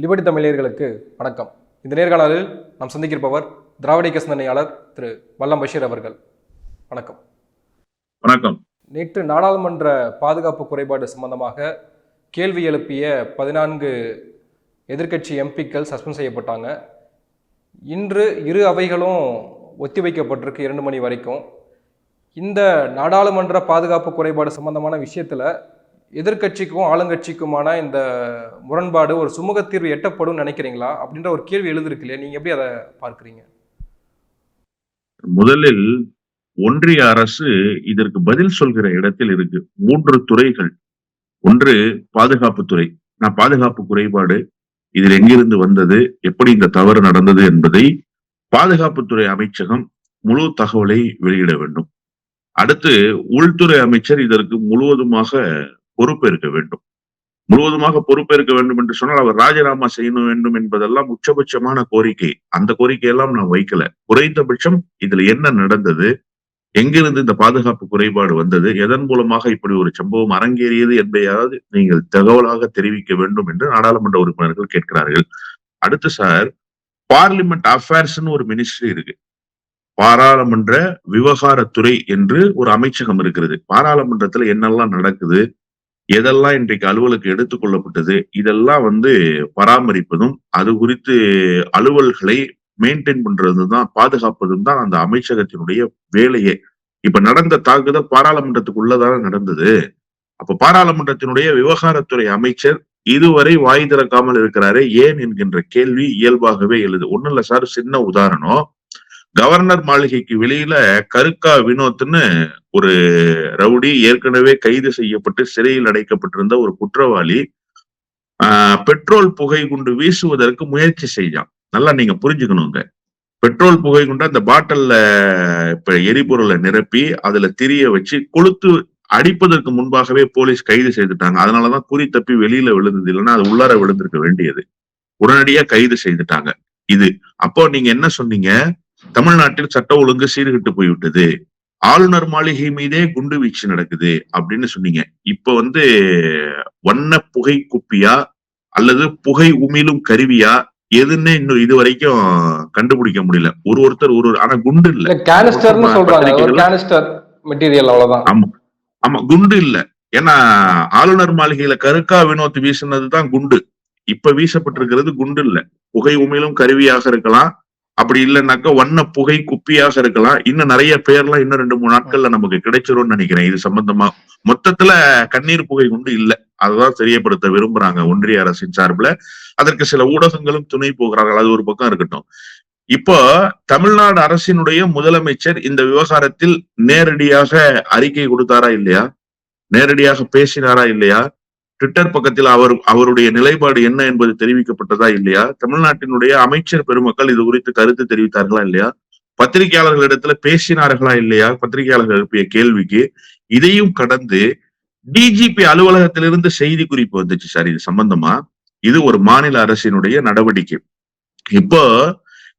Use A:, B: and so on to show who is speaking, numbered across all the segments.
A: Liberty தமிழர்களுக்கு வணக்கம். இந்த நேர்காணலில் நாம் சந்திக்கிருப்பவர் திராவிட இயக்க சிந்தனையாளர் திரு வல்லம் பஷீர் அவர்கள். வணக்கம்.
B: வணக்கம்.
A: நேற்று நாடாளுமன்ற பாதுகாப்பு குறைபாடு சம்பந்தமாக கேள்வி எழுப்பிய பதினான்கு எதிர்க்கட்சி எம்பிக்கள் சஸ்பெண்ட் செய்யப்பட்டாங்க. இன்று இரு அவைகளும் ஒத்திவைக்கப்பட்டிருக்கு இரண்டு மணி வரைக்கும். இந்த நாடாளுமன்ற பாதுகாப்பு குறைபாடு சம்பந்தமான விஷயத்தில் எதிர்க்கட்சிக்கும் ஆளுங்கட்சிக்குமான இந்த முரண்பாடு ஒரு சுமூக தீர்வு எட்டப்படும் நினைக்கிறீங்களா? அப்படின்ற ஒரு கேள்வி எழுதிருக்கு இல்லையா? நீங்க எப்படி அதை பார்க்குறீங்க?
B: முதலில் ஒன்றிய அரசு இதற்கு பதில் சொல்கிற இடத்தில் இருக்கு. மூன்று துறைகள். ஒன்று பாதுகாப்புத்துறை நான் பாதுகாப்பு குறைபாடு இதில் எங்கிருந்து வந்தது? எப்படி இந்த தவறு நடந்தது என்பதை பாதுகாப்புத்துறை அமைச்சகம் முழு தகவலை வெளியிட வேண்டும். அடுத்து உள்துறை அமைச்சர் இதற்கு முழுவதுமாக பொறுப்பேற்க வேண்டும். முழுவதுமாக பொறுப்பேற்க வேண்டும் என்று சொன்னால் அவர் ராஜினாமா செய்ய வேண்டும் என்பதெல்லாம் உச்சபட்சமான கோரிக்கை. அந்த கோரிக்கையெல்லாம் நான் வைக்கல. குறைந்தபட்சம் இதுல என்ன நடந்தது? எங்கிருந்து இந்த பாதுகாப்பு குறைபாடு வந்தது? எதன் மூலமாக இப்படி ஒரு சம்பவம் அரங்கேறியது என்பதையாவது நீங்கள் தகவலாக தெரிவிக்க வேண்டும் என்று நாடாளுமன்ற உறுப்பினர்கள் கேட்கிறார்கள். அடுத்து சார் பார்லிமெண்ட் அஃபேர்ஸ்னு ஒரு மினிஸ்ட்ரி இருக்கு. பாராளுமன்ற விவகாரத்துறை என்று ஒரு அமைச்சகம் இருக்கிறது. பாராளுமன்றத்துல என்னெல்லாம் நடக்குது? எதெல்லாம் இன்றைக்கு அலுவலுக்கு எடுத்துக்கொள்ளப்பட்டது இதெல்லாம் வந்து பராமரிப்பதும் அது குறித்து அலுவல்களை மெயின்டைன் பண்றது தான் பாதுகாப்பதும் தான் அந்த அமைச்சகத்தினுடைய வேலையே. இப்ப நடந்த தாக்குதல் பாராளுமன்றத்துக்குள்ளதான நடந்தது. அப்ப பாராளுமன்றத்தினுடைய விவகாரத்துறை அமைச்சர் இதுவரை வாய் திறக்காமல் இருக்கிறாரே ஏன் என்கின்ற கேள்வி இயல்பாகவே எழுது. ஒன்னும் இல்ல சார் சின்ன உதாரணம். கவர்னர் மாளிகைக்கு வெளியில கருக்கா வினோத்னு ஒரு ரவுடி ஏற்கனவே கைது செய்யப்பட்டு சிறையில் அடைக்கப்பட்டிருந்த ஒரு குற்றவாளி ஆஹ் பெட்ரோல் புகை குண்டு வீசுவதற்கு முயற்சி செய்தான். நல்லா நீங்க புரிஞ்சுக்கணுங்க. பெட்ரோல் புகை குண்டு அந்த பாட்டில்ல இப்ப எரிபொருளை நிரப்பி அதுல திரிய வச்சு கொளுத்து அடிப்பதற்கு முன்பாகவே போலீஸ் கைது செய்துட்டாங்க. அதனாலதான் குறி தப்பி வெளியில விழுந்தது. இல்லைன்னா அது உள்ளார விழுந்திருக்க வேண்டியது. உடனடியா கைது செய்துட்டாங்க. இது. அப்போ நீங்க என்ன சொன்னீங்க? தமிழ்நாட்டில் சட்ட ஒழுங்கு சீர்கிட்டு போய்விட்டது. ஆளுநர் மாளிகை மீதே குண்டு வீச்சு நடக்குது அப்படின்னு சொன்னீங்க. இப்ப வந்து வண்ண புகை குப்பியா அல்லது புகை உமிழும் கருவியா எதுன்னு இன்னும் இது வரைக்கும் கண்டுபிடிக்க முடியல. ஒரு ஒருத்தர் ஒரு ஒரு- ஆனா குண்டு இல்ல.
A: மெட்டீரியல் அவ்வளவுதான்.
B: ஆமா. ஆமா குண்டு இல்ல. ஏன்னா ஆளுநர் மாளிகையில கருக்கா வினோத் வீசினதுதான் குண்டு. இப்ப வீசப்பட்டிருக்கிறது குண்டு இல்ல. புகை உமிழும் கருவியாக இருக்கலாம். அப்படி இல்லைன்னாக்கா வண்ண புகை குப்பியாக இருக்கலாம். இன்னும் நிறைய பேர்லாம் இன்னும் ரெண்டு மூணு நாட்கள்ல நமக்கு கிடைச்சிரும்னு நினைக்கிறேன். இது சம்பந்தமா மொத்தத்துல கண்ணீர் புகை கொண்டு இல்லை. அதுதான் தெரியப்படுத்த விரும்புறாங்க ஒன்றிய அரசின் சார்பில். அதற்கு சில ஊடகங்களும் துணை போகிறார்கள். அது ஒரு பக்கம் இருக்கட்டும். இப்போ தமிழ்நாடு அரசினுடைய முதலமைச்சர் இந்த விவகாரத்தில் நேரடியாக அறிக்கை கொடுத்தாரா இல்லையா? நேரடியாக பேசினாரா இல்லையா? ட்விட்டர் பக்கத்தில் அவர் அவருடைய நிலைப்பாடு என்ன என்பது தெரிவிக்கப்பட்டதா இல்லையா? தமிழ்நாட்டினுடைய அமைச்சர் பெருமக்கள் இது குறித்து கருத்து தெரிவித்தார்களா இல்லையா? பத்திரிகையாளர்களிடத்துல பேசினார்களா இல்லையா? பத்திரிகையாளர்கள் எழுப்பிய கேள்விக்கு இதையும் கடந்து டிஜிபி அலுவலகத்திலிருந்து செய்தி குறிப்பு வந்துச்சு சார் இது சம்பந்தமா? இது ஒரு மாநில அரசினுடைய நடவடிக்கை. இப்போ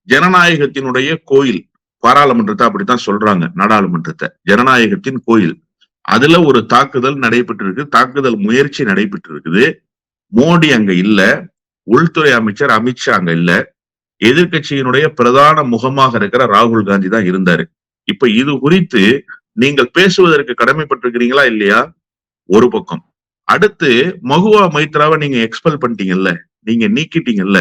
B: ஜனநாயகத்தினுடைய கோயில் பாராளுமன்றத்தை அப்படித்தான் சொல்றாங்க நாடாளுமன்றத்தை. ஜனநாயகத்தின் கோயில். அதுல ஒரு தாக்குதல் நடைபெற்றிருக்கு. தாக்குதல் முயற்சி நடைபெற்று இருக்குது மோடி அங்க இல்ல. உள்துறை அமைச்சர் அமித்ஷா அங்க இல்ல. எதிர்க்கட்சியினுடைய பிரதான முகமாக இருக்கிற ராகுல் காந்தி தான் இருந்தாரு. இப்ப இது குறித்து நீங்கள் பேசுவதற்கு கடமைப்பட்டிருக்கிறீங்களா இல்லையா? ஒரு பக்கம். அடுத்து மகுவா மைத்ராவை நீங்க எக்ஸ்பெல் பண்ணிட்டீங்கல்ல. நீங்க நீக்கிட்டீங்கல்ல.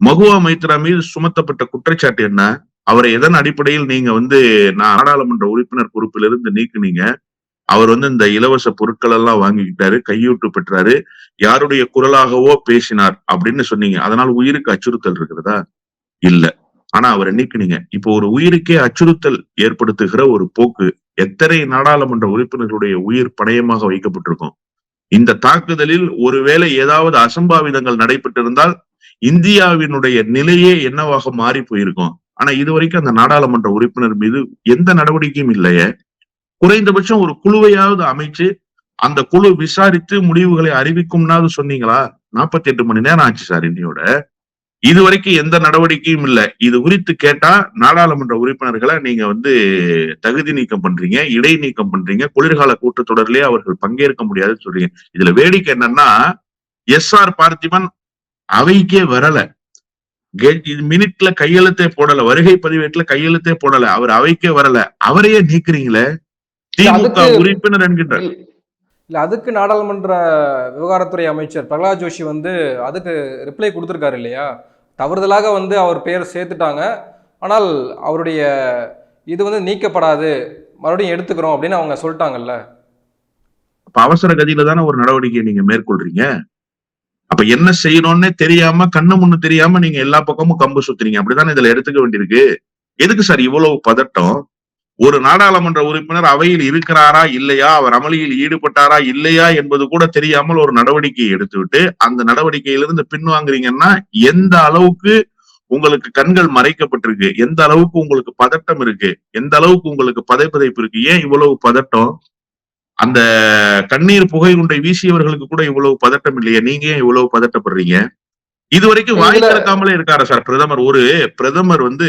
B: மகுவா மைத்ரா மீது சுமத்தப்பட்ட குற்றச்சாட்டு என்ன? அவரை எதன் அடிப்படையில் நீங்க வந்து நான் நாடாளுமன்ற உறுப்பினர் பொறுப்பிலிருந்து நீக்குனீங்க? அவர் வந்து இந்த இலவச பொருட்கள் எல்லாம் வாங்கிக்கிட்டாரு கையூட்டு பெற்றாரு. யாருடைய குரலாகவோ பேசினார் அப்படின்னு சொன்னீங்க. அதனால் உயிருக்கு அச்சுறுத்தல் இருக்கிறதா? இல்ல. ஆனா அவரை நீக்கினீங்க இப்போ ஒரு உயிருக்கே அச்சுறுத்தல் ஏற்படுத்துகிற ஒரு போக்கு எத்தனை நாடாளுமன்ற உறுப்பினர்களுடைய உயிர் பணயமாக வைக்கப்பட்டிருக்கும்? இந்த தாக்குதலில் ஒருவேளை ஏதாவது அசம்பாவிதங்கள் நடைபெற்றிருந்தால் இந்தியாவினுடைய நிலையே என்னவாக மாறி போயிருக்கும்? ஆனா இதுவரைக்கும் அந்த நாடாளுமன்ற உறுப்பினர் மீது எந்த நடவடிக்கையும் இல்லையே. குறைந்தபட்சம் ஒரு குழுவையாவது அமைச்சு அந்த குழு விசாரித்து முடிவுகளை அறிவிக்கும்னாவது சொன்னீங்களா? நாற்பத்தி எட்டு மணி நேரம் ஆச்சு சார் இன்னையோட. இதுவரைக்கும் எந்த நடவடிக்கையும் இல்லை. இது குறித்து கேட்டா நாடாளுமன்ற உறுப்பினர்களை நீங்க வந்து தகுதி நீக்கம் பண்றீங்க இடை நீக்கம் பண்றீங்க குளிர்கால கூட்டத்தொடர்லயே அவர்கள் பங்கேற்க முடியாதுன்னு சொல்றீங்க. இதுல வேடிக்கை என்னன்னா எஸ் ஆர் பார்த்திபன் அவைக்கே வரல. இது மினிட்ல கையெழுத்தே போடல வருகை பதிவேட்டுல கையெழுத்தே போடல. அவர் அவைக்கே வரல. அவரையே நீக்குறீங்களே? திமுக உறுப்பினர் என்கின்ற
A: இல்ல அதுக்கு நாடாளுமன்ற விவகாரத்துறை அமைச்சர் பிரகலாத் ஜோஷி வந்து அதுக்கு ரிப்ளை கொடுத்துருக்காரு இல்லையா? தவறுதலாக வந்து அவர் பேர் சேர்த்துட்டாங்க. ஆனால் அவருடைய இது வந்து நீக்கப்படாது மறுபடியும் எடுத்துக்கிறோம் அப்படின்னு அவங்க சொல்லிட்டாங்கல்ல.
B: அப்ப அவசர கதியில தானே ஒரு நடவடிக்கையை நீங்க மேற்கொள்றீங்க? அப்ப என்ன செய்யணும்னே தெரியாம கண்ணு முன்னு தெரியாம நீங்க எல்லா பக்கமும் கம்பு சுத்துறீங்க. அப்படித்தானே இதுல எடுத்துக்க வேண்டியிருக்கு? எதுக்கு சார் இவ்வளவு பதட்டம்? ஒரு நாடாளுமன்ற உறுப்பினர் அவையில் இருக்கிறாரா இல்லையா? அவர் அமளியில் ஈடுபட்டாரா இல்லையா என்பது கூட தெரியாமல் ஒரு நடவடிக்கையை எடுத்துவிட்டு அந்த நடவடிக்கையிலிருந்து பின்வாங்குறீங்கன்னா எந்த அளவுக்கு உங்களுக்கு கண்கள் மறைக்கப்பட்டிருக்கு? எந்த அளவுக்கு உங்களுக்கு பதட்டம் இருக்கு? எந்த அளவுக்கு உங்களுக்கு பதைப்பதைப்பு இருக்கு? ஏன் இவ்வளவு பதட்டம்? அந்த கண்ணீர் புகை குண்டை வீசியவர்களுக்கு கூட இவ்வளவு பதட்டம் இல்லையே. நீங்க ஏன் இவ்வளவு பதட்டப்படுறீங்க? இது வரைக்கும் வாய் திறக்காமலே இருக்காரா சார்? பிரதமர் ஒரு பிரதமர் வந்து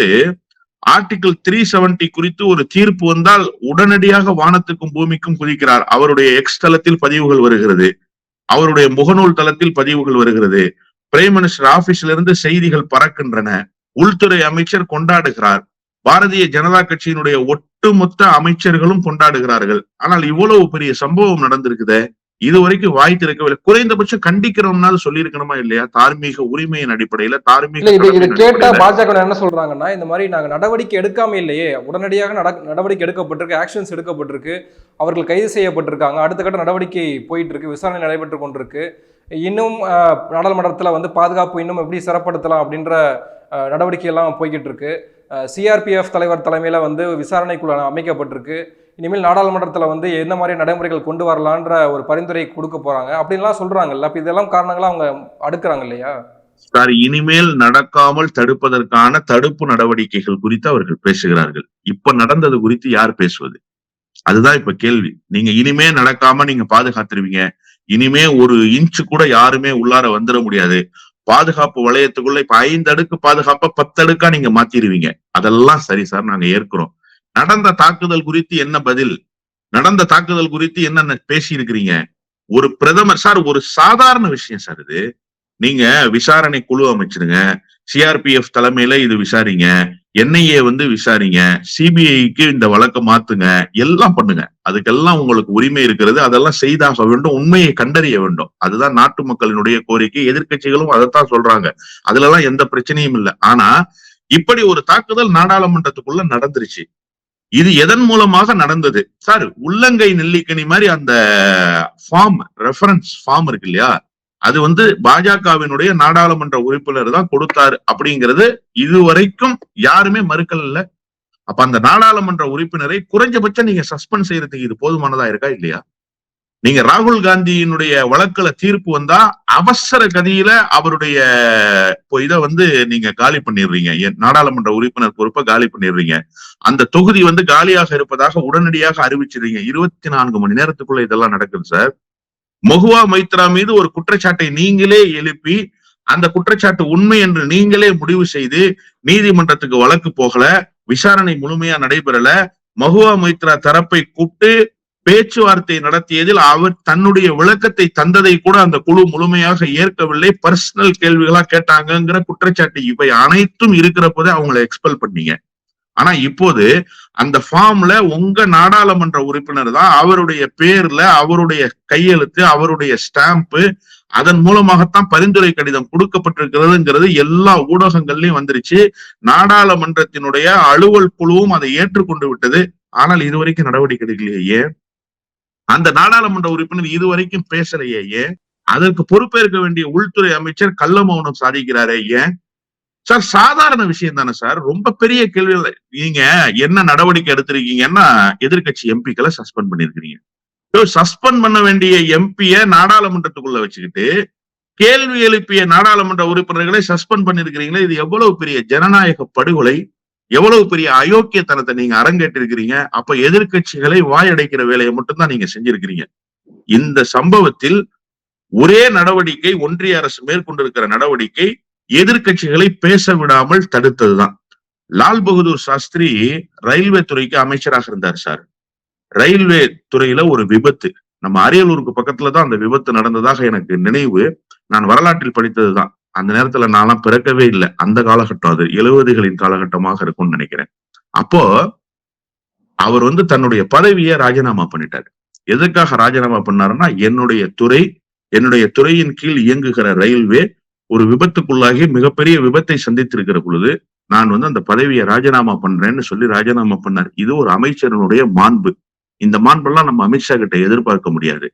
B: ஆர்டிகிள் த்ரீ செவன்டி குறித்து ஒரு தீர்ப்பு வந்தால் உடனடியாக வானத்துக்கும் பூமிக்கும் குதிக்கிறார். அவருடைய எக்ஸ் தளத்தில் பதிவுகள் வருகிறது. அவருடைய முகநூல் தளத்தில் பதிவுகள் வருகிறது. பிரைம் மினிஸ்டர் ஆபீஸ்ல இருந்து செய்திகள் பறக்கின்றன. உள்துறை அமைச்சர் கொண்டாடுகிறார். பாரதிய ஜனதா கட்சியினுடைய ஒட்டுமொத்த அமைச்சர்களும் கொண்டாடுகிறார்கள். ஆனால் இவ்வளவு பெரிய சம்பவம் நடந்திருக்குதே. இது வரைக்கும் வாய் திறக்கவில்லை குறைந்தபட்சம் கண்டிக்கிறோம்னால சொல்லியிருக்கணுமா இல்லையா? தார்மீக உரிமையின் அடிப்படையில தார்மீக
A: இது கேட்டா. பாஜக என்ன சொல்றாங்கன்னா இந்த மாதிரி நாங்க நடவடிக்கை எடுக்காம இல்லையே உடனடியாக நட- நடவடிக்கை எடுக்கப்பட்டிருக்கு ஆக்ஷன்ஸ் எடுக்கப்பட்டிருக்கு அவர்கள் கைது செய்யப்பட்டிருக்காங்க அடுத்த கட்ட நடவடிக்கை போயிட்டு இருக்கு விசாரணை நடைபெற்று கொண்டிருக்கு. இன்னும் நாடாளுமன்றத்துல வந்து பாதுகாப்பு இன்னும் எப்படி சிறப்படுத்தலாம் அப்படின்ற அஹ், நடவடிக்கை எல்லாம் போய்கிட்டு இருக்கு சிஆர்பிஎஃப் தலைவர் தலைமையில வந்து விசாரணை குழு அமைக்கப்பட்டிருக்கு. இனிமேல் நாடாளுமன்றத்துல வந்து என்ன மாதிரி நடைமுறைகள் கொண்டு வரலான்ற ஒரு பரிந்துரை கொடுக்க போறாங்க. அப்படின்லாம் சொல்றாங்கல்ல. அப்ப இதெல்லாம் காரணங்களா அவங்க அடுக்குறாங்க இல்லையா?
B: சார் இனிமேல் நடக்காமல் தடுப்பதற்கான தடுப்பு நடவடிக்கைகள் குறித்து அவர்கள் பேசுகிறார்கள். இப்ப நடந்தது குறித்து யார் பேசுவது? அதுதான் இப்ப கேள்வி. நீங்க இனிமே நடக்காம நீங்க பாதுகாத்துருவீங்க. இனிமே ஒரு இன்ச்சு கூட யாருமே உள்ளார வந்துட முடியாது. பாதுகாப்பு வளையத்துக்குள்ள இப்ப ஐந்து அடுக்கு பாதுகாப்பா பத்து அடுக்கா நீங்க மாத்திருவீங்க. அதெல்லாம் சரி சார் நாங்க ஏற்கிறோம். நடந்த தாக்குதல் குறித்து என்ன பதில்? நடந்த தாக்குதல் குறித்து என்ன பேசி இருக்கிறீங்க ஒரு பிரதமர் சார் ஒரு சாதாரண விஷயம் சார் இது. நீங்க விசாரணை குழு அமைச்சிருங்க. சிஆர்பிஎஃப் தலைமையில இது விசாரிங்க. என்ஐஏ வந்து விசாரிங்க. சிபிஐக்கு இந்த வழக்கை மாத்துங்க. எல்லாம் பண்ணுங்க. அதுக்கெல்லாம் உங்களுக்கு உரிமை இருக்கிறது. அதெல்லாம் செய்தாக வேண்டும். உண்மையை கண்டறிய வேண்டும். அதுதான் நாட்டு மக்களினுடைய கோரிக்கை. எதிர்க்கட்சிகளும் அதைத்தான் சொல்றாங்க. அதுல எல்லாம் எந்த பிரச்சனையும் இல்லை. ஆனா இப்படி ஒரு தாக்குதல் நாடாளுமன்றத்துக்குள்ள நடந்துருச்சு. இது எதன் மூலமாக நடந்தது? சார் உள்ளங்கை நெல்லிக்கனி மாதிரி அந்த ஃபார்ம் ரெஃபரன்ஸ் ஃபார்ம் இருக்கு இல்லையா? அது வந்து பாஜகவினுடைய நாடாளுமன்ற உறுப்பினர் தான் கொடுத்தாரு அப்படிங்கிறது இதுவரைக்கும் யாருமே மறுக்கல இல்ல. அப்ப அந்த நாடாளுமன்ற உறுப்பினரை குறைஞ்சபட்சம் நீங்க சஸ்பெண்ட் செய்யறதுக்கு இது போதுமானதா இருக்கா இல்லையா? நீங்க ராகுல் காந்தியினுடைய வழக்குல தீர்ப்பு வந்தா அவசர கதியில அவருடைய இப்போ இதை வந்து நீங்க காலி பண்ணிடுறீங்க. நாடாளுமன்ற உறுப்பினர் பொறுப்பை காலி பண்ணிடுறீங்க. அந்த தொகுதி வந்து காலியாக இருப்பதாக உடனடியாக அறிவிச்சிருங்க இருபத்தி நான்கு மணி நேரத்துக்குள்ள இதெல்லாம் நடக்குது சார். மொஹுவா மைத்ரா மீது ஒரு குற்றச்சாட்டை நீங்களே எழுப்பி அந்த குற்றச்சாட்டு உண்மை என்று நீங்களே முடிவு செய்து நீதிமன்றத்துக்கு வழக்கு போகல விசாரணை முழுமையா நடைபெறல மகுவா மைத்ரா தரப்பை கூப்பிட்டு பேச்சுவார்த்தை நடத்தியதில் அவர் தன்னுடைய விளக்கத்தை தந்ததை கூட அந்த குழு முழுமையாக ஏற்கவில்லை. பர்சனல் கேள்விகளா கேட்டாங்கங்கிற குற்றச்சாட்டு இவை அனைத்தும் இருக்கிறப்போதே அவங்களை எக்ஸ்பெல் பண்ணீங்க. ஆனா இப்போது அந்த ஃபார்ம்ல உங்க நாடாளுமன்ற உறுப்பினர் தான் அவருடைய பேர்ல அவருடைய கையெழுத்து அவருடைய ஸ்டாம்ப்பு அதன் மூலமாகத்தான் பரிந்துரை கடிதம் கொடுக்கப்பட்டிருக்கிறதுங்கிறது எல்லா ஊடகங்கள்லயும் வந்துருச்சு. நாடாளுமன்றத்தினுடைய அலுவல் குழுவும் அதை ஏற்றுக்கொண்டு விட்டது. ஆனால் இதுவரைக்கும் நடவடிக்கை எடுக்கலையே. ஏன் அந்த நாடாளுமன்ற உறுப்பினர் இதுவரைக்கும் பேசலையே ஏன் அதற்கு பொறுப்பேற்க வேண்டிய உள்துறை அமைச்சர் கள்ள மௌனம் சாதிக்கிறாரே ஏன்? சார் சாதாரண விஷயம் தானே சார். ரொம்ப பெரிய கேள்வி நீங்க என்ன நடவடிக்கை எடுத்திருக்கீங்கன்னா எதிர்க்கட்சி எம்பிக்களை சஸ்பெண்ட் பண்ணிருக்கிறீங்க சஸ்பெண்ட் பண்ண வேண்டிய எம்பிய நாடாளுமன்றத்துக்குள்ள வச்சுக்கிட்டு கேள்வி எழுப்பிய நாடாளுமன்ற உறுப்பினர்களை சஸ்பெண்ட் பண்ணிருக்கிறீங்களே இது எவ்வளவு பெரிய ஜனநாயக படுகொலை? எவ்வளவு பெரிய அயோக்கியத்தனத்தை நீங்க அரங்கேற்றிருக்கிறீங்க? அப்ப எதிர்க்கட்சிகளை வாயடைக்கிற வேலையை மட்டும்தான் நீங்க செஞ்சிருக்கிறீங்க. இந்த சம்பவத்தில் ஒரே நடவடிக்கை ஒன்றிய அரசு மேற்கொண்டிருக்கிற நடவடிக்கை எதிர்க்கட்சிகளை பேச விடாமல் தடுத்ததுதான். லால் பகதூர் சாஸ்திரி ரயில்வே துறைக்கு அமைச்சராக இருந்தார் சார். ரயில்வே துறையில ஒரு விபத்து. நம்ம அரியலூருக்கு பக்கத்துல தான் அந்த விபத்து நடந்ததாக எனக்கு நினைவு. நான் வரலாற்றில் படித்ததுதான். அந்த நேரத்துல நான்லாம் பிறக்கவே இல்லை. அந்த காலகட்டம் அது. எழுபதுகளின் காலகட்டமாக இருக்கும்னு நினைக்கிறேன். அப்போ அவர் வந்து தன்னுடைய பதவியை ராஜினாமா பண்ணிட்டாரு. எதற்காக ராஜினாமா பண்ணாருன்னா என்னுடைய துறை என்னுடைய துறையின் கீழ் இயங்குகிற ரயில்வே ஒரு விபத்துக்குள்ளாகி மிகப்பெரிய விபத்தை சந்தித்திருக்கிற பொழுது நான் வந்து அந்த பதவியை ராஜினாமா பண்றேன்னு சொல்லி ராஜினாமா பண்ணார். இது ஒரு அமைச்சரனுடைய மாண்பு. இந்த மாண்பெல்லாம் நம்ம அமித்ஷா கிட்ட எதிர்பார்க்க முடியாது.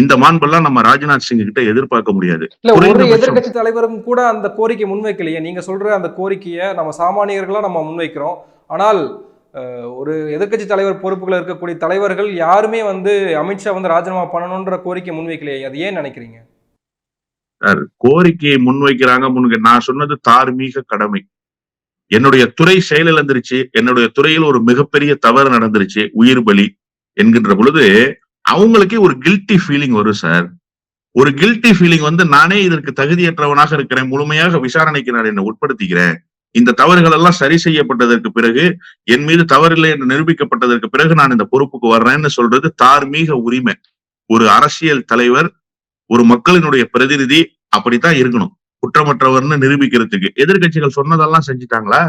B: இந்த மாண்பெல்லாம் நம்ம ராஜ்நாத் சிங் கிட்ட எதிர்பார்க்க முடியாது.
A: எதிர்க்கட்சி தலைவரும் கூட அந்த கோரிக்கை முன்வைக்கலையே. நீங்க சொல்ற அந்த கோரிக்கையை நம்ம சாமானியர்களா நம்ம முன்வைக்கிறோம். ஆனால் ஒரு எதிர்க்கட்சி தலைவர் பொறுப்புகள் இருக்கக்கூடிய தலைவர்கள் யாருமே வந்து அமித்ஷா வந்து ராஜினாமா பண்ணணுன்ற கோரிக்கை முன்வைக்கலையே. அது ஏன் நினைக்கிறீங்க?
B: கோரிக்கையை முன்வைக்கிறாங்க முன்க நான் சொன்னது தார்மீக கடமை. என்னுடைய துறை செயலிழந்துருச்சு என்னுடைய துறையில் ஒரு மிகப்பெரிய தவறு நடந்துருச்சு. உயிர் பலி என்கின்ற பொழுது அவங்களுக்கே ஒரு கில்ட்டி ஃபீலிங் வரும் சார் ஒரு கில்ட்டி ஃபீலிங் வந்து நானே இதற்கு தகுதியற்றவனாக இருக்கிறேன் முழுமையாக விசாரணைக்கு நான் என்னை உட்படுத்திக்கிறேன் இந்த தவறுகள் எல்லாம் சரி செய்யப்பட்டதற்கு பிறகு என் மீது தவறில்லை என்று நிரூபிக்கப்பட்டதற்கு பிறகு நான் இந்த பொறுப்புக்கு வர்றேன்னு சொல்றது தார்மீக உரிமை. ஒரு அரசியல் தலைவர் ஒரு மக்களினுடைய பிரதிநிதி அப்படித்தான் இருக்கணும். குற்றமற்றவர்னு நிரூபிக்கிறதுக்கு. எதிர்க்கட்சிகள் சொன்னதெல்லாம் செஞ்சுட்டாங்களா?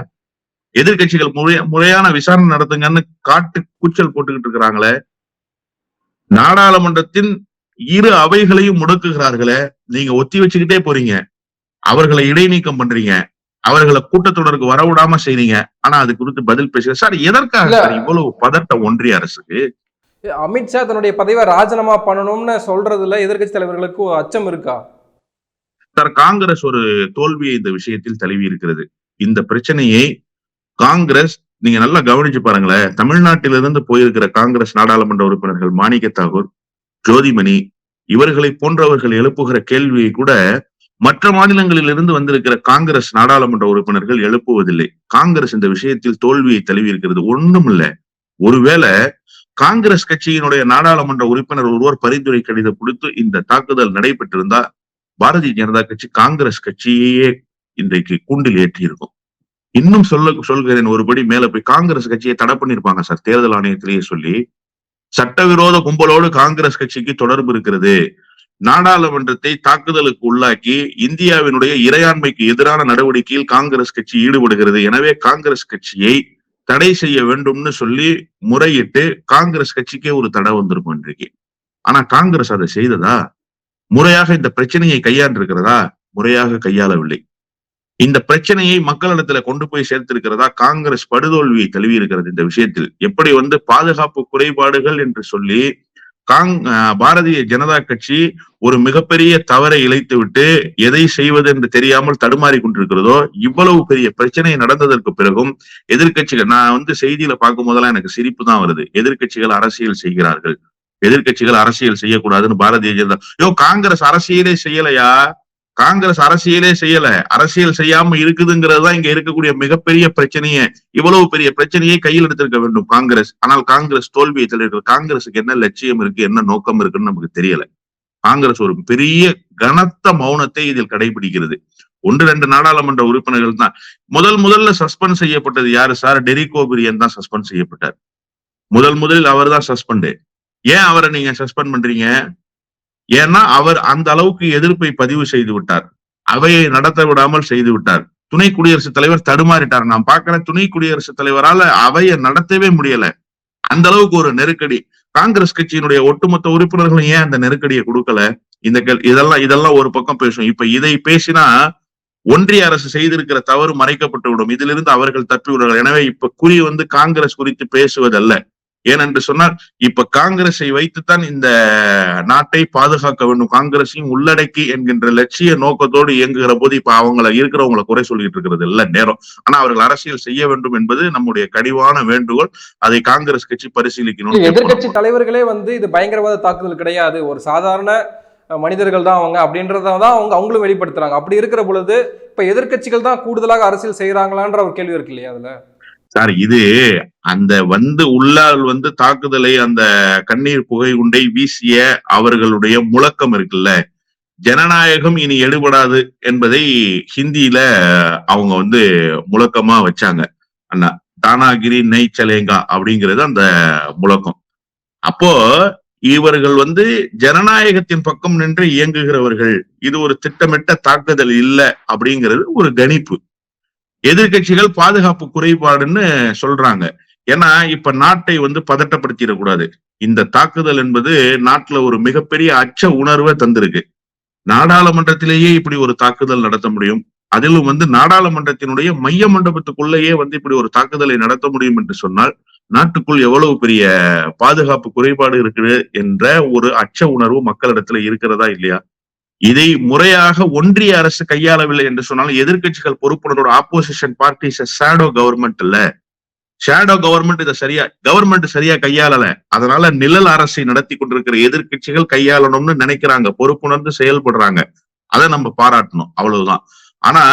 B: எதிர்க்கட்சிகள் முறைய முறையான விசாரணை நடத்துங்கன்னு காட்டு கூச்சல் போட்டுக்கிட்டு இருக்கிறாங்களே நாடாளுமன்றத்தின் இரு அவைகளையும் முடக்குகிறார்களே நீங்க ஒத்தி வச்சுக்கிட்டே போறீங்க. அவர்களை இடைநீக்கம் பண்றீங்க. அவர்களை கூட்டத்தொடருக்கு வரவிடாம செய்றீங்க. ஆனா அது குறித்து பதில் பேசுற சார் எதற்காக இவ்வளவு பதட்டம் ஒன்றிய அரசுக்கு?
A: அமித்ஷா தன்னுடைய பதவியை ராஜினாமா பண்ணணும்னு சொல்றதுல எதிர்க்கட்சி தலைவர்களுக்கு அச்சம் இருக்கா?
B: சார் காங்கிரஸ் ஒரு தோல்வியை இந்த விஷயத்தில் தழுவி இருக்கிறது. இந்த பிரச்சனையை காங்கிரஸ் நீங்க நல்லா கவனிச்சு பாருங்களேன். தமிழ்நாட்டிலிருந்து போயிருக்கிற காங்கிரஸ் நாடாளுமன்ற உறுப்பினர்கள் மாணிக்க தாகூர் ஜோதிமணி இவர்களை போன்றவர்கள் எழுப்புகிற கேள்வியை கூட மற்ற மாநிலங்களிலிருந்து வந்திருக்கிற காங்கிரஸ் நாடாளுமன்ற உறுப்பினர்கள் எழுப்புவதில்லை. காங்கிரஸ் இந்த விஷயத்தில் தோல்வியை தழுவி இருக்கிறது ஒண்ணும் இல்ல. ஒருவேளை காங்கிரஸ் கட்சியினுடைய நாடாளுமன்ற உறுப்பினர் ஒருவர் பரிந்துரை கடிதம் கொடுத்து இந்த தாக்குதல் நடைபெற்றிருந்தா பாரதிய ஜனதா கட்சி காங்கிரஸ் கட்சியையே இன்றைக்கு கூண்டில் ஏற்றி இருக்கும் இன்னும் சொல்ல சொல்கிறேன் ஒருபடி மேல போய் காங்கிரஸ் கட்சியை தடை பண்ணிருப்பாங்க சார் தேர்தல் ஆணையத்திலேயே சொல்லி. சட்டவிரோத கும்பலோடு காங்கிரஸ் கட்சிக்கு தொடர்பு இருக்கிறது. நாடாளுமன்றத்தை தாக்குதலுக்கு உள்ளாக்கி இந்தியாவினுடைய இறையாண்மைக்கு எதிரான நடவடிக்கையில் காங்கிரஸ் கட்சி ஈடுபடுகிறது. எனவே காங்கிரஸ் கட்சியை தடை செய்ய வேண்டும்னு சொல்லி முறையிட்டு காங்கிரஸ் கட்சிக்கே ஒரு தடை வந்திருக்கும் இன்றைக்கு. ஆனா காங்கிரஸ் அதை செய்ததா? முறையாக இந்த பிரச்சனையை கையாண்டிருக்கிறதா? முறையாக கையாளவில்லை. இந்த பிரச்சனையை மக்களிடத்துல கொண்டு போய் சேர்த்திருக்கிறதா காங்கிரஸ் படுதோல்வியை தழுவி இருக்கிறது இந்த விஷயத்தில். எப்படி வந்து பாதுகாப்பு குறைபாடுகள் என்று சொல்லி காங் பாரதிய ஜனதா கட்சி ஒரு மிகப்பெரிய தவறை இழைத்து விட்டு எதை செய்வது என்று தெரியாமல் தடுமாறி கொண்டிருக்கிறதோ இவ்வளவு பெரிய பிரச்சனை நடந்ததற்கு பிறகும் எதிர்கட்சிகள் நான் வந்து செய்தியில பார்க்கும் போதெல்லாம் எனக்கு சிரிப்பு தான் வருது. எதிர்க்கட்சிகள் அரசியல் செய்கிறார்கள். எதிர்கட்சிகள் அரசியல் செய்யக்கூடாதுன்னு பாரதிய ஜனதா யோ காங்கிரஸ் அரசியலே செய்யலையா? காங்கிரஸ் அரசியலே செய்யல. அரசியல் செய்யாம இருக்குதுங்கிறது தான் இங்க இருக்கக்கூடிய மிகப்பெரிய பிரச்சனையே. இவ்வளவு பெரிய பிரச்சனையை கையில் எடுத்திருக்க வேண்டும் காங்கிரஸ். ஆனால் காங்கிரஸ் தோல்வியை தள்ளிருக்கு காங்கிரஸுக்கு என்ன லட்சியம் இருக்கு என்ன நோக்கம் இருக்குன்னு நமக்கு தெரியல. காங்கிரஸ் ஒரு பெரிய கனத்த மௌனத்தை இதில் கடைபிடிக்கிறது. ஒன்று ரெண்டு நாடாளுமன்ற உறுப்பினர்கள் தான். முதல் முதல்ல சஸ்பெண்ட் செய்யப்பட்டது யாரு? சார் டெரிகோ பிரியன் தான் சஸ்பெண்ட் செய்யப்பட்டார். முதல் முதலில் அவர் தான் சஸ்பெண்ட். ஏன் அவரை நீங்க சஸ்பெண்ட் பண்றீங்க? ஏன்னா அவர் அந்த அளவுக்கு எதிர்ப்பை பதிவு செய்து விட்டார். அவையை நடத்த விடாமல் செய்து விட்டார். துணை குடியரசுத் தலைவர் தடுமாறிட்டார். நான் பார்க்கிறேன் துணை குடியரசுத் தலைவரால அவையை நடத்தவே முடியல. அந்த அளவுக்கு ஒரு நெருக்கடி. காங்கிரஸ் கட்சியினுடைய ஒட்டுமொத்த உறுப்பினர்களும் ஏன் அந்த நெருக்கடியை கொடுக்கல? இந்த கேள்- இதெல்லாம் இதெல்லாம் ஒரு பக்கம் பேசும். இப்ப இதை பேசினா ஒன்றிய அரசு செய்திருக்கிற தவறு மறைக்கப்பட்டு விடும் இதிலிருந்து அவர்கள் தப்பி விடுவார்கள் எனவே இப்ப குறி வந்து காங்கிரஸ் குறித்து பேசுவதல்ல. ஏனென்று சொன்னால் இப்ப காங்கிரஸை வைத்துத்தான் இந்த நாட்டை பாதுகாக்க வேண்டும். காங்கிரஸையும் உள்ளடக்கி என்கின்ற லட்சிய நோக்கத்தோடு இயங்குகிற போது இப்ப அவங்கள இருக்கிறவங்களை குறை சொல்லிட்டு இருக்கிறது இல்ல நேரம். ஆனா அவர்கள் அரசியல் செய்ய வேண்டும் என்பது நம்முடைய கனிவான வேண்டுகோள். அதை காங்கிரஸ் கட்சி பரிசீலிக்கணும்
A: எதிர்க்கட்சி தலைவர்களே வந்து இது பயங்கரவாத தாக்குதல் கிடையாது. ஒரு சாதாரண மனிதர்கள் தான் அவங்க அப்படின்றத தான் அவங்க அவங்களும் வெளிப்படுத்துறாங்க. அப்படி இருக்கிற பொழுது இப்ப எதிர்க்கட்சிகள் தான் கூடுதலாக அரசியல் செய்யறாங்களான்ற ஒரு கேள்வி இருக்கு இல்லையா அதுல?
B: சார் இது அந்த வந்து உள்ளால் வந்து தாக்குதலை அந்த கண்ணீர் புகை குண்டை வீசிய அவர்களுடைய முழக்கம் இருக்குல்ல. ஜனநாயகம் இனி எடுபடாது என்பதை ஹிந்தியில அவங்க வந்து முழக்கமா வச்சாங்க. அண்ணா தானாகிரி நெய் சலேங்கா அப்படிங்கிறது அந்த முழக்கம். அப்போ இவர்கள் வந்து ஜனநாயகத்தின் பக்கம் நின்று இயங்குகிறவர்கள் இது ஒரு திட்டமிட்ட தாக்குதல் இல்லை அப்படிங்கிறது ஒரு கணிப்பு. எதிர்க்கட்சிகள் பாதுகாப்பு குறைபாடுன்னு சொல்றாங்க. ஏன்னா இப்ப நாட்டை வந்து பதட்டப்படுத்திடக்கூடாது. இந்த தாக்குதல் என்பது நாட்டுல ஒரு மிகப்பெரிய அச்ச உணர்வை தந்திருக்கு. நாடாளுமன்றத்திலேயே இப்படி ஒரு தாக்குதல் நடத்த முடியும். அதிலும் வந்து நாடாளுமன்றத்தினுடைய மைய மண்டபத்துக்குள்ளேயே வந்து இப்படி ஒரு தாக்குதலை நடத்த முடியும் என்று சொன்னால் நாட்டுக்குள் எவ்வளவு பெரிய பாதுகாப்பு குறைபாடு இருக்குது என்ற ஒரு அச்ச உணர்வு மக்களிடத்துல இருக்கிறதா இல்லையா? இதை முறையாக ஒன்றிய அரசு கையாளவில்லை என்று சொன்னாலும் எதிர்க்கட்சிகள் பொறுப்புணர்வோட ஆப்போசிஷன் பார்ட்டிஸ் ஷேடோ கவர்மெண்ட் இல்ல. ஷேடோ கவர்மெண்ட் இதை சரியா கவர்மெண்ட் சரியா கையாளல. அதனால நிழல் அரசை நடத்தி கொண்டிருக்கிற எதிர்க்கட்சிகள் கையாளணும்னு நினைக்கிறாங்க பொறுப்புணர்ந்து செயல்படுறாங்க. அதை நம்ம பாராட்டணும் அவ்வளவுதான். ஆனா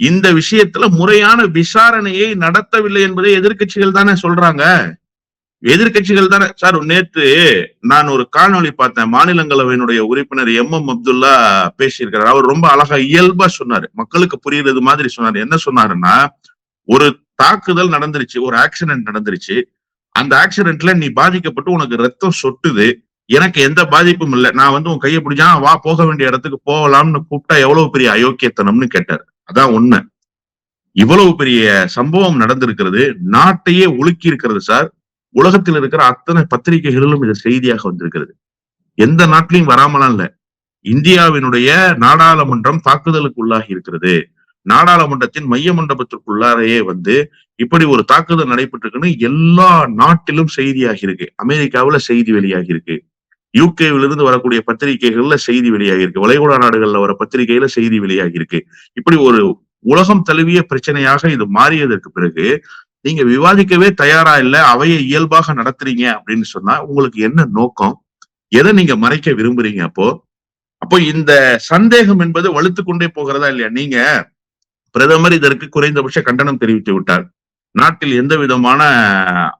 B: இந்த விஷயத்துல முறையான விசாரணையை நடத்தவில்லை என்பதை எதிர்க்கட்சிகள் தானே சொல்றாங்க. எதிர்க்கட்சிகள் தானே. சார் நேற்று நான் ஒரு காணொளி பார்த்தேன். மாநிலங்களவையினுடைய உறுப்பினர் எம். எம். அப்துல்லா பேசியிருக்கிறார். அவர் ரொம்ப அழகா இயல்பா சொன்னாரு. மக்களுக்கு புரியுறது மாதிரி சொன்னாரு. என்ன சொன்னாருன்னா ஒரு தாக்குதல் நடந்துருச்சு ஒரு ஆக்சிடென்ட் நடந்துருச்சு. அந்த ஆக்சிடென்ட்ல நீ பாதிக்கப்பட்டு உனக்கு ரத்தம் சொட்டுது. எனக்கு எந்த பாதிப்பும் இல்லை. நான் வந்து உன் கையை பிடிச்சா வா போக வேண்டிய இடத்துக்கு போகலாம்னு கூப்பிட்டா எவ்வளவு பெரிய அயோக்கியத்தனம்னு கேட்டார். அதான் உண்மை. இவ்வளவு பெரிய சம்பவம் நடந்திருக்கிறது. நாட்டையே உலுக்கி இருக்கிறது சார். உலகத்தில் இருக்கிற அத்தனை பத்திரிகைகளிலும் இது செய்தியாக வந்திருக்கிறது. எந்த நாட்டிலையும் வராமலாம் இல்ல. இந்தியாவினுடைய நாடாளுமன்றம் தாக்குதலுக்கு உள்ளாகி இருக்கிறது. நாடாளுமன்றத்தின் மைய மண்டபத்திற்குள்ளாரையே வந்து இப்படி ஒரு தாக்குதல் நடைபெற்றிருக்குன்னு எல்லா நாட்டிலும் செய்தியாகி இருக்கு. அமெரிக்காவுல செய்தி வெளியாகி இருக்கு. யூகேவிலிருந்து வரக்கூடிய பத்திரிகைகள்ல செய்தி வெளியாகி இருக்கு. வளைகுடா நாடுகள்ல வர பத்திரிகையில செய்தி வெளியாகி இருக்கு. இப்படி ஒரு உலகம் தழுவிய பிரச்சனையாக இது மாறியதற்கு பிறகு நீங்க விவாதிக்கவே தயாரா இல்ல அவையை இயல்பாக நடத்துறீங்க அப்படின்னு சொன்னா உங்களுக்கு என்ன நோக்கம்? எதை நீங்க மறைக்க விரும்புறீங்க அப்போ? அப்போ இந்த சந்தேகம் என்பது வலுத்து கொண்டே போகிறதா இல்லையா? நீங்க பிரதமர் இதற்கு குறைந்தபட்ச கண்டனம் தெரிவித்து விட்டார். நாட்டில் எந்த விதமான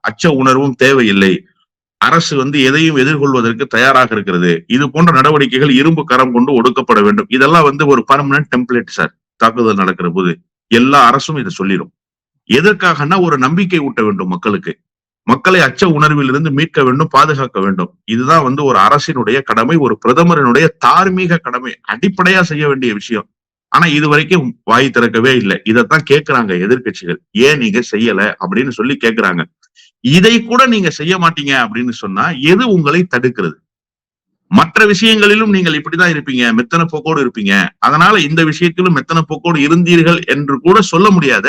B: அச்ச உணர்வும் தேவையில்லை. அரசு வந்து எதையும் எதிர்கொள்வதற்கு தயாராக இருக்கிறது. இது போன்ற நடவடிக்கைகள் இரும்பு கரம் கொண்டு ஒடுக்கப்பட வேண்டும். இதெல்லாம் வந்து ஒரு பர்மனன்ட் டெம்ப்ளேட் சார் தாக்குதல் நடக்கிற போது எல்லா அரசும் இதை சொல்லிடும் எதற்காகனா ஒரு நம்பிக்கை ஊட்ட வேண்டும் மக்களுக்கு. மக்களை அச்ச உணர்விலிருந்து மீட்க வேண்டும் பாதுகாக்க வேண்டும். இதுதான் வந்து ஒரு அரசினுடைய கடமை ஒரு பிரதமரினுடைய தார்மீக கடமை அடிப்படையா செய்ய வேண்டிய விஷயம். ஆனா இது வரைக்கும் வாய் திறக்கவே இல்லை. இதைத்தான் கேட்கிறாங்க எதிர்க்கட்சிகள். ஏன் நீங்க செய்யல அப்படின்னு சொல்லி கேட்கிறாங்க இதை கூட நீங்க செய்ய மாட்டீங்க அப்படின்னு சொன்னா எது உங்களை தடுக்கிறது? மற்ற விஷயங்களிலும் நீங்கள் இப்படிதான் இருப்பீங்க. மெத்தன போக்கோடு இருப்பீங்க. அதனால இந்த விஷயத்திலும் மெத்தன போக்கோடு இருந்தீர்கள் என்று கூட சொல்ல முடியாத?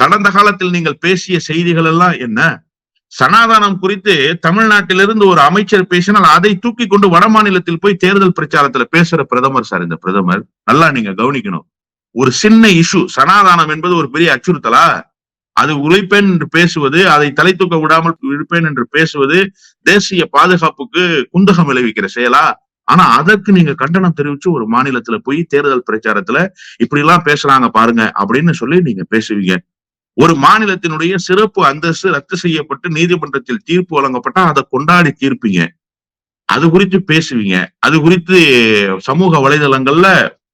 B: கடந்த காலத்தில் நீங்கள் பேசிய செய்திகள் எல்லாம் என்ன? சனாதானம் குறித்து தமிழ்நாட்டிலிருந்து ஒரு அமைச்சர் பேசினால் அதை தூக்கி கொண்டு வட மாநிலத்தில் போய் தேர்தல் பிரச்சாரத்துல பேசுற பிரதமர் சார் இந்த பிரதமர். நல்லா நீங்க கவனிக்கணும். ஒரு சின்ன இஷ்யூ சனாதானம் என்பது ஒரு பெரிய அச்சுறுத்தலா? அது உழைப்பேன் என்று பேசுவது அதை தலை தூக்க விடாமல் இருப்பேன் என்று பேசுவது தேசிய பாதுகாப்புக்கு குந்தகம் விளைவிக்கிற செயலா? ஆனா அதற்கு நீங்க கண்டனம் தெரிவிச்சு ஒரு மாநிலத்துல போய் தேர்தல் பிரச்சாரத்துல இப்படி எல்லாம் பேசுறாங்க பாருங்க அப்படின்னு சொல்லி நீங்க பேசுவீங்க. ஒரு மாநிலத்தினுடைய சிறப்பு அந்தஸ்து ரத்து செய்யப்பட்டு நீதிமன்றத்தில் தீர்ப்பு வழங்கப்பட்டா அதை கொண்டாடி தீர்ப்பீங்க. அது குறித்து பேசுவீங்க. அது குறித்து சமூக வலைதளங்கள்ல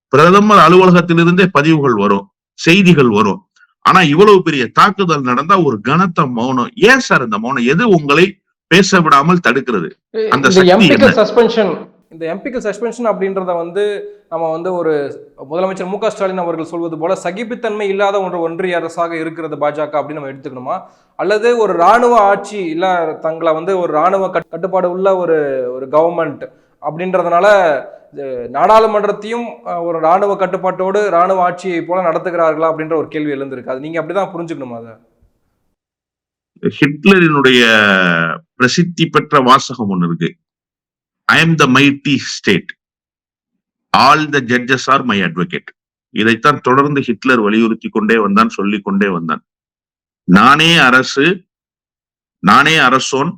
B: பிரதமர் அலுவலகத்திலிருந்தே பதிவுகள் வரும் செய்திகள் வரும். ஆனா இவ்வளவு பெரிய தாக்குதல் நடந்தா ஒரு கனத்த மௌனம். ஏன் சார் இந்த மௌனம்? எது உங்களை பேச விடாமல் தடுக்கிறது? அந்த?
A: சஸ்பென்ஷன் இந்த எம்பிக்கள் சஸ்பென்ஷன் அப்படின்றத வந்து நம்ம வந்து ஒரு முதலமைச்சர் மு ஸ்டாலின் அவர்கள் சொல்வது போல சகிப்புத்தன்மை இல்லாத ஒன்று ஒன்றிய அரசாக இருக்கிறது பாஜக அப்படின்னு நம்ம எடுத்துக்கணுமா? அல்லது ஒரு ராணுவ ஆட்சி இல்லை தங்களை வந்து ஒரு ராணுவ கட்- கட்டுப்பாடு உள்ள ஒரு ஒரு கவர்மெண்ட் அப்படின்றதுனால இது நாடாளுமன்றத்தையும் ஒரு ராணுவ கட்டுப்பாட்டோடு ராணுவ ஆட்சியை போல நடத்துகிறார்களா அப்படின்ற ஒரு கேள்வி எழுந்திருக்கு. அது நீங்க அப்படிதான் புரிஞ்சுக்கணுமா அதை?
B: ஹிட்லரினுடைய பிரசித்தி பெற்ற வாசகம் ஒன்று இருக்கு. I am the mighty state all the judges are my advocate இதைத்தான் தொடர்ந்து ஹிட்லர் வலியுறுத்தி கொண்டே வந்தான் சொல்லி கொண்டே வந்தான். நானே அரசு நானே அரசோன்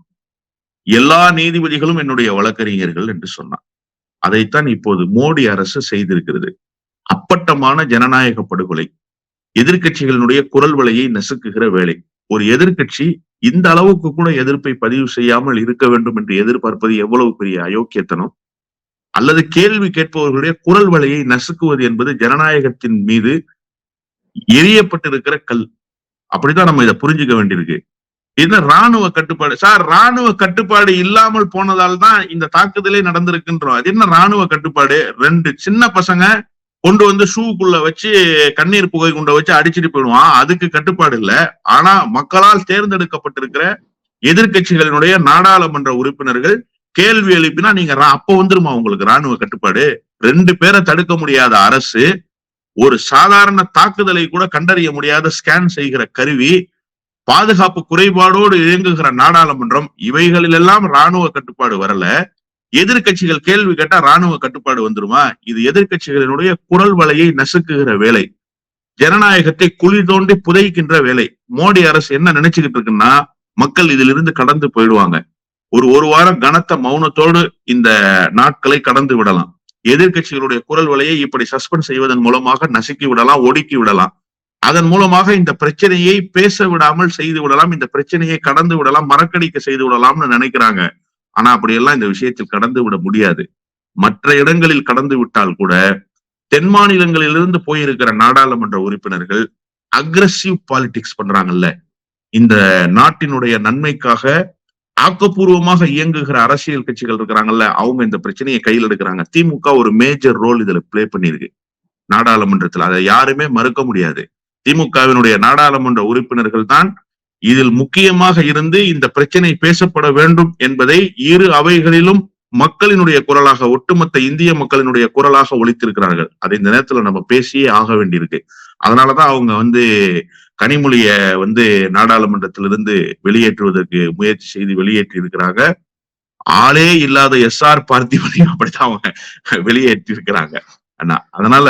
B: எல்லா நீதிபதிகளும் என்னுடைய வழக்கறிஞர்கள் என்று சொன்னான். அதைத்தான் இப்போது மோடி அரசு செய்திருக்கிறது. அப்பட்டமான ஜனநாயக படுகொலை. எதிர்கட்சிகளினுடைய குரல் வலையை நசுக்குகிற வேலை. ஒரு எதிர்கட்சி இந்த அளவுக்கு கூட எதிர்ப்பை பதிவு செய்யாமல் இருக்க வேண்டும் என்று எதிர்பார்ப்பது எவ்வளவு பெரிய அயோக்கியத்தனம்? அல்லது கேள்வி கேட்பவர்களுடைய குரல் வலையை நசுக்குவது என்பது ஜனநாயகத்தின் மீது எரியப்பட்டிருக்கிற கல். அப்படிதான் நம்ம இதை புரிஞ்சுக்க வேண்டியிருக்கு. இது ராணுவ கட்டுப்பாடு? சார் ராணுவ கட்டுப்பாடு இல்லாமல் போனதால் தான் இந்த தாக்குதலே நடந்திருக்குன்றோம். அது என்ன ராணுவ கட்டுப்பாடு? ரெண்டு சின்ன பசங்க கொண்டு வந்து ஷூக்குள்ள வச்சு கண்ணீர் புகை குண்டை வச்சு அடிச்சிட்டு போயிடுவான். அதுக்கு கட்டுப்பாடு இல்லை. ஆனா மக்களால் தேர்ந்தெடுக்கப்பட்டிருக்கிற எதிர்க்கட்சிகளினுடைய நாடாளுமன்ற உறுப்பினர்கள் கேள்வி எழுப்பினா நீங்க அப்ப வந்துருமா உங்களுக்கு ராணுவ கட்டுப்பாடு? ரெண்டு பேரை தடுக்க முடியாத அரசு ஒரு சாதாரண தாக்குதலை கூட கண்டறிய முடியாத ஸ்கேன் செய்கிற கருவி பாதுகாப்பு குறைபாடோடு இயங்குகிற நாடாளுமன்றம் இவைகளிலெல்லாம் ராணுவ கட்டுப்பாடு வரல. எதிர்க்கட்சிகள் கேள்வி கேட்டா ராணுவ கட்டுப்பாடு வந்துருமா? இது எதிர்க்கட்சிகளினுடைய குரல் வலையை நசுக்குகிற வேலை. ஜனநாயகத்தை குழி தோண்டி புதைக்கின்ற வேலை. மோடி அரசு என்ன நினைச்சுக்கிட்டு இருக்குன்னா மக்கள் இதிலிருந்து கடந்து போயிடுவாங்க. ஒரு ஒரு வாரம் கனத்த மௌனத்தோடு இந்த நாட்களை கடந்து விடலாம். எதிர்க்கட்சிகளுடைய குரல் வலையை இப்படி சஸ்பெண்ட் செய்வதன் மூலமாக நசுக்கி விடலாம் ஒடுக்கி விடலாம். அதன் மூலமாக இந்த பிரச்சனையை பேச விடாமல் செய்து விடலாம் இந்த பிரச்சனையை கடந்து விடலாம் மறக்கடிக்க செய்து விடலாம்னு நினைக்கிறாங்க. ஆனா அப்படியெல்லாம் இந்த விஷயத்தில் கடந்து விட முடியாது. மற்ற இடங்களில் கடந்து விட்டால் கூட தென் மாநிலங்களிலிருந்து போயிருக்கிற நாடாளுமன்ற உறுப்பினர்கள் அக்ரஸிவ் பாலிடிக்ஸ் பண்றாங்கல்ல. இந்த நாட்டினுடைய நன்மைக்காக ஆக்கப்பூர்வமாக இயங்குகிற அரசியல் கட்சிகள் இருக்கிறாங்கல்ல அவங்க இந்த பிரச்சனையை கையில் எடுக்கிறாங்க. திமுக ஒரு மேஜர் ரோல் இதுல பிளே பண்ணிருக்கு நாடாளுமன்றத்தில். அதை யாருமே மறுக்க முடியாது. திமுகவினுடைய நாடாளுமன்ற உறுப்பினர்கள் தான் இதில் முக்கியமாக இருந்து இந்த பிரச்சனை பேசப்பட வேண்டும் என்பதை இரு அவைகளிலும் மக்களினுடைய குரலாக ஒட்டுமொத்த இந்திய மக்களினுடைய குரலாக ஒழித்திருக்கிறார்கள் அதை இந்த நேரத்துல நம்ம பேசியே ஆக வேண்டியிருக்கு. அதனாலதான் அவங்க வந்து கனிமொழிய வந்து நாடாளுமன்றத்திலிருந்து வெளியேற்றுவதற்கு முயற்சி செய்து வெளியேற்றி இருக்கிறாங்க ஆளே இல்லாத எஸ் ஆர் பார்த்திபனையும் அப்படித்தான் அவங்க வெளியேற்றி இருக்கிறாங்க அதனால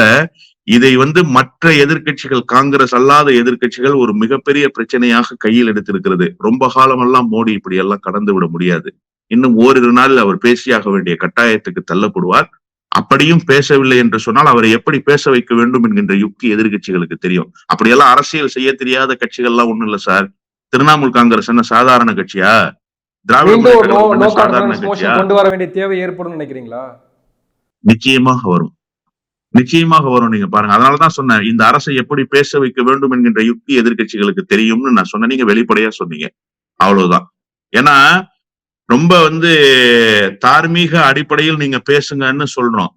B: இதை வந்து மற்ற எதிர்க்கட்சிகள் காங்கிரஸ் அல்லாத எதிர்க்கட்சிகள் ஒரு மிகப்பெரிய பிரச்சனையாக கையில் எடுத்திருக்கிறது. ரொம்ப காலமெல்லாம் மோடி இப்படி எல்லாம் கடந்து விட முடியாது. இன்னும் ஓரிரு நாள் அவர் பேசியாக வேண்டிய கட்டாயத்துக்கு தள்ளப்படுவார். அப்படியும் பேசவில்லை என்று சொன்னால் அவரை எப்படி பேச வைக்க வேண்டும் என்கின்ற யுக்தி எதிர்க்கட்சிகளுக்கு தெரியும். அப்படியெல்லாம் அரசியல் செய்ய தெரியாத கட்சிகள்லாம் ஒண்ணும் இல்ல சார். திரிணாமுல் காங்கிரஸ் என்ன சாதாரண கட்சியா? திராவிட சாதாரண கட்சியா?
A: கொண்டு வர வேண்டிய தேவை ஏற்படும் நினைக்கிறீங்களா?
B: நிச்சயமாக வரும். நிச்சயமாக வரும். நீங்க பாருங்க. அதனாலதான் சொன்னேன். இந்த அரசை எப்படி பேச வைக்க வேண்டும் என்கின்ற யுக்தி எதிர்கட்சிகளுக்கு தெரியும்னு நான் சொன்னேன். நீங்க வெளிப்படையா சொன்னீங்க. அவ்வளவுதான். ஏன்னா ரொம்ப வந்து தார்மீக அடிப்படையில் நீங்க பேசுங்கன்னு சொல்றோம்.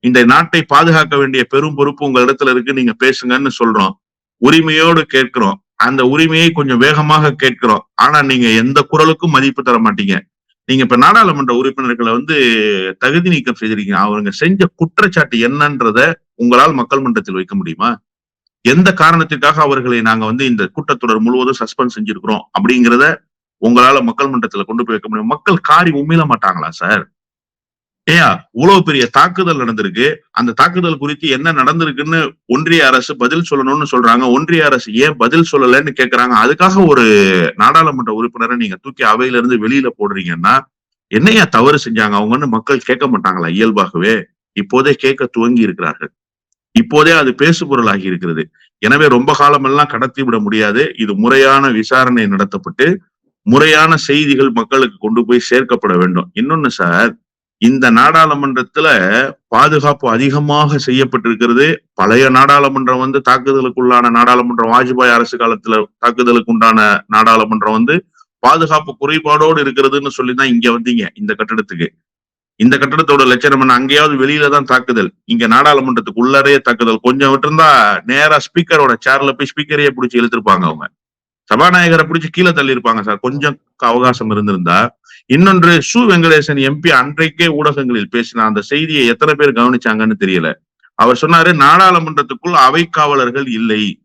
B: இந்த நாட்டை பாதுகாக்க வேண்டிய பெரும் பொறுப்பு உங்க இடத்துல இருக்கு. நீங்க பேசுங்கன்னு சொல்றோம். உரிமையோடு கேட்கிறோம். அந்த உரிமையை கொஞ்சம் வேகமாக கேட்கிறோம். ஆனா நீங்க எந்த குரலுக்கும் மதிப்பு தர மாட்டீங்க. நீங்க இப்ப நாடாளுமன்ற உறுப்பினர்களை வந்து தகுதி நீக்கம் செய்திருக்கீங்க. அவங்க செஞ்ச குற்றச்சாட்டு என்னன்றத உங்களால் மக்கள் மன்றத்தில் வைக்க முடியுமா? எந்த காரணத்திற்காக அவர்களை நாங்க வந்து இந்த கூட்டத்தொடர் முழுவதும் சஸ்பெண்ட் செஞ்சிருக்கிறோம் அப்படிங்கிறத உங்களால மக்கள் மன்றத்துல கொண்டு போய் வைக்க முடியும். மக்கள் காரி உமிழ மாட்டாங்களா சார்? ஏயா இவ்வளவு பெரிய தாக்குதல் நடந்திருக்கு. அந்த தாக்குதல் குறித்து என்ன நடந்திருக்குன்னு ஒன்றிய அரசு பதில் சொல்லணும்னு சொல்றாங்க. ஒன்றிய அரசு ஏன் பதில் சொல்லலைன்னு கேக்குறாங்க. அதுக்காக ஒரு நாடாளுமன்ற உறுப்பினரை நீங்க தூக்கி அவையில இருந்து வெளியில போடுறீங்கன்னா என்னையா தவறு செஞ்சாங்க? அவங்கன்னு மக்கள் கேட்க மாட்டாங்களா இயல்பாகவே? இப்போதே கேட்க துவங்கி இருக்கிறார்கள். இப்போதே அது பேசுபொருள் ஆகி இருக்கிறது. எனவே ரொம்ப காலமெல்லாம் கடத்தி விட முடியாது. இது முறையான விசாரணை நடத்தப்பட்டு முறையான செய்திகள் மக்களுக்கு கொண்டு போய் சேர்க்கப்பட வேண்டும். இன்னொன்னு சார் இந்த நாடாளுமன்றத்துல பாதுகாப்பு அதிகமாக செய்யப்பட்டிருக்கிறது. பழைய நாடாளுமன்றம் வந்து தாக்குதலுக்குள்ளான நாடாளுமன்றம் வாஜ்பாய் அரசு காலத்துல தாக்குதலுக்கு உண்டான நாடாளுமன்றம் வந்து பாதுகாப்பு குறைபாடோடு இருக்கிறதுன்னு சொல்லிதான் இங்க வந்தீங்க இந்த கட்டடத்துக்கு. இந்த கட்டடத்தோட லட்சணம் என்ன? அங்கேயாவது வெளியில தான் தாக்குதல். இங்க நாடாளுமன்றத்துக்கு உள்ளரே தாக்குதல். கொஞ்சம் விட்டுருந்தா நேரா ஸ்பீக்கரோட சேர்ல போய் ஸ்பீக்கரையே பிடிச்சி இழுத்திருப்பாங்க அவங்க. சபாநாயகரை பிடிச்சி கீழே தள்ளி இருப்பாங்க சார். கொஞ்சம் அவகாசம் இருந்திருந்தா இன்னொன்று சு வெங்கடேசன் எம்பி அன்றைக்கே ஊடகங்களில் பேசின அந்த செய்தியை எத்தனை பேர் கவனிச்சாங்கன்னு தெரியல. அவர் சொன்னாரு நாடாளுமன்றத்துக்குள் அவை காவலர்கள் இல்லை.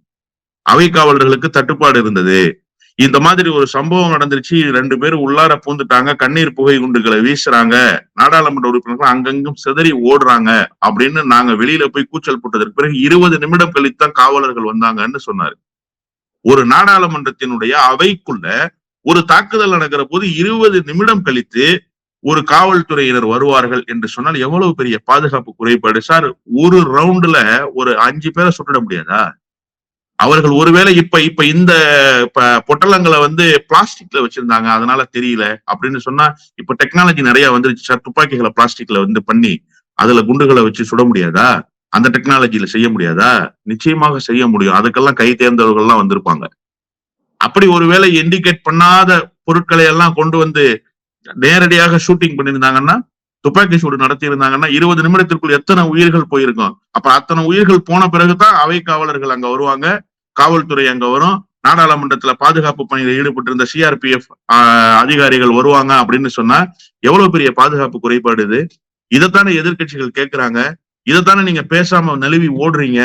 B: அவை காவலர்களுக்கு தட்டுப்பாடு இருந்தது. இந்த மாதிரி ஒரு சம்பவம் நடந்துருச்சு. ரெண்டு பேரும் உள்ளார பூந்துட்டாங்க. கண்ணீர் புகை குண்டுகளை வீசுறாங்க. நாடாளுமன்ற உறுப்பினர்கள் அங்கங்கும் சிதறி ஓடுறாங்க. அப்படின்னு நாங்க வெளியில போய் கூச்சல் போட்டதற்கு பிறகு இருபது நிமிடம் கழித்தான் காவலர்கள் வந்தாங்கன்னு சொன்னாரு. ஒரு நாடாளுமன்றத்தினுடைய அவைக்குள்ள ஒரு தாக்குதல் நடக்கிற போது இருபது நிமிடம் கழித்து ஒரு காவல்துறையினர் வருவார்கள் என்று சொன்னால் எவ்வளவு பெரிய பாதுகாப்பு குறைபாடு? சார் ஒரு ரவுண்டுல ஒரு அஞ்சு பேரை சுட்டிட முடியாதா? அவர்கள் ஒருவேளை இப்ப இப்ப இந்த ப- பொட்டலங்களை வந்து பிளாஸ்டிக்ல வச்சிருந்தாங்க அதனால தெரியல அப்படின்னு சொன்னா இப்ப டெக்னாலஜி நிறைய வந்துருச்சு சார். துப்பாக்கிகளை பிளாஸ்டிக்ல வந்து பண்ணி அதுல குண்டுகளை வச்சு சுட முடியாதா? அந்த டெக்னாலஜியில செய்ய முடியாதா? நிச்சயமாக செய்ய முடியும். அதுக்கெல்லாம் கை தேர்ந்தவர்கள்லாம் வந்திருப்பாங்க. அப்படி ஒருவேளை இண்டிகேட் பண்ணாத பொருட்களை எல்லாம் கொண்டு வந்து நேரடியாக ஷூட்டிங் பண்ணியிருந்தாங்கன்னா துப்பாக்கி சூடு நடத்தி இருந்தாங்கன்னா இருபது நிமிடத்திற்குள் எத்தனை உயிர்கள் போயிருக்கும்? அப்ப அத்தனை உயிர்கள் போன பிறகுதான் அவை காவலர்கள் அங்க வருவாங்க காவல்துறை அங்க வரும். நாடாளுமன்றத்துல பாதுகாப்பு பணியில் ஈடுபட்டிருந்த சிஆர்பிஎஃப் அதிகாரிகள் வருவாங்க அப்படின்னு சொன்னா எவ்வளவு பெரிய பாதுகாப்பு குறைபாடு இது? இதைத்தானே எதிர்க்கட்சிகள் கேட்கிறாங்க இதைத்தானே நீங்க பேசாம நழுவி ஓடுறீங்க.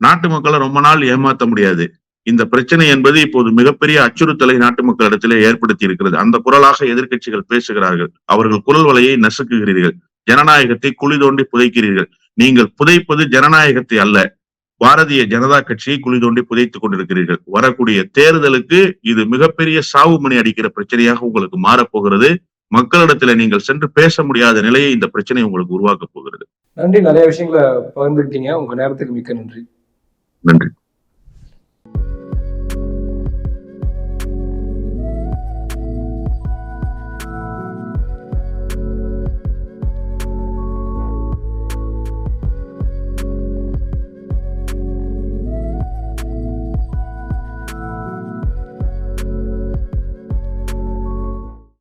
B: நாட்டு மக்களை ரொம்ப நாள் ஏமாத்த முடியாது. இந்த பிரச்சனை என்பது இப்போது மிகப்பெரிய அச்சுறுத்தலை நாட்டு மக்களிடத்திலே ஏற்படுத்தி இருக்கிறது. அந்த குரலாக எதிர்க்கட்சிகள் பேசுகிறார்கள். அவர்கள் குரல் வலையை நசுக்குகிறீர்கள். ஜனநாயகத்தை குழி தோண்டி புதைக்கிறீர்கள். நீங்கள் புதைப்பது ஜனநாயகத்தை அல்ல. பாரதிய ஜனதா கட்சியை குழி தோண்டி புதைத்துக் கொண்டிருக்கிறீர்கள். வரக்கூடிய தேர்தலுக்கு இது மிகப்பெரிய சாவு மணி அடிக்கிற பிரச்சனையாக உங்களுக்கு மாறப்போகிறது. மக்களிடத்துல நீங்கள் சென்று பேச முடியாத நிலையை இந்த பிரச்சனை உங்களுக்கு உருவாக்க போகிறது.
A: நன்றி. நிறைய விஷயங்களை பகிர்ந்துக்கிட்டீங்க உங்க நேரத்துக்கு மிக்க நன்றி.
B: நன்றி. Thank you